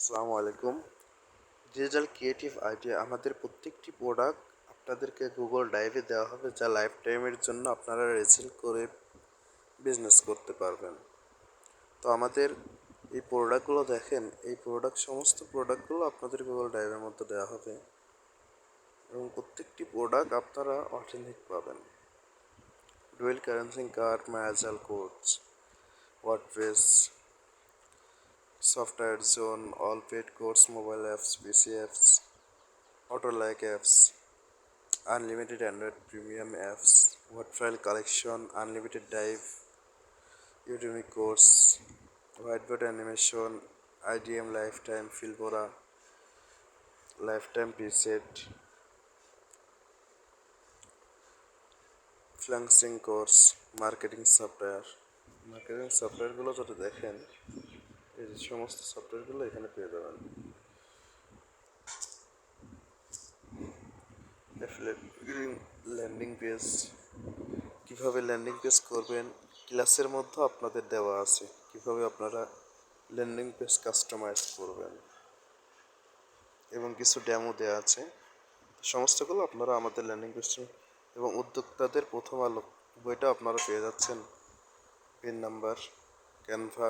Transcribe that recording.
আসসালামু আলাইকুম। Digital creative idea আমাদের প্রত্যেকটি প্রোডাক্ট আপনাদেরকে গুগল ড্রাইভে দেওয়া হবে, যা লাইফ টাইমের জন্য আপনারা রেসেল করে বিজনেস করতে পারবেন। তো আমাদের এই প্রোডাক্টগুলো দেখেন, এই প্রোডাক্ট সমস্ত প্রোডাক্টগুলো আপনাদের গুগল ড্রাইভের মধ্যে দেওয়া হবে। এবং প্রত্যেকটি প্রোডাক্ট আপনারা অথেন্টিক পাবেন। Dual currency card ম্যাজাল codes WordPress course mobile apps PC apps auto like apps unlimited Android premium apps word file collection unlimited drive ইউটিউবিক course white board animation IDM life time Filmora life time preset freelancing course marketing software marketing সফটওয়্যারগুলো যদি দেখেন এই যে সমস্ত সফটওয়্যারগুলো এখানে পেয়ে যাবেন। ল্যান্ডিং পেজ কীভাবে ল্যান্ডিং পেজ করবেন? ক্লাসের মধ্যে আপনাদের দেওয়া আছে কীভাবে আপনারা ল্যান্ডিং পেজ কাস্টমাইজ করবেন। এবং কিছু ডেমো দেওয়া আছে। সমস্তগুলো আপনারা আমাদের ল্যান্ডিং পেজ এবং উদ্যোক্তাদের প্রথম আলো বইটা আপনারা পেয়ে যাচ্ছেন। Pin number Canva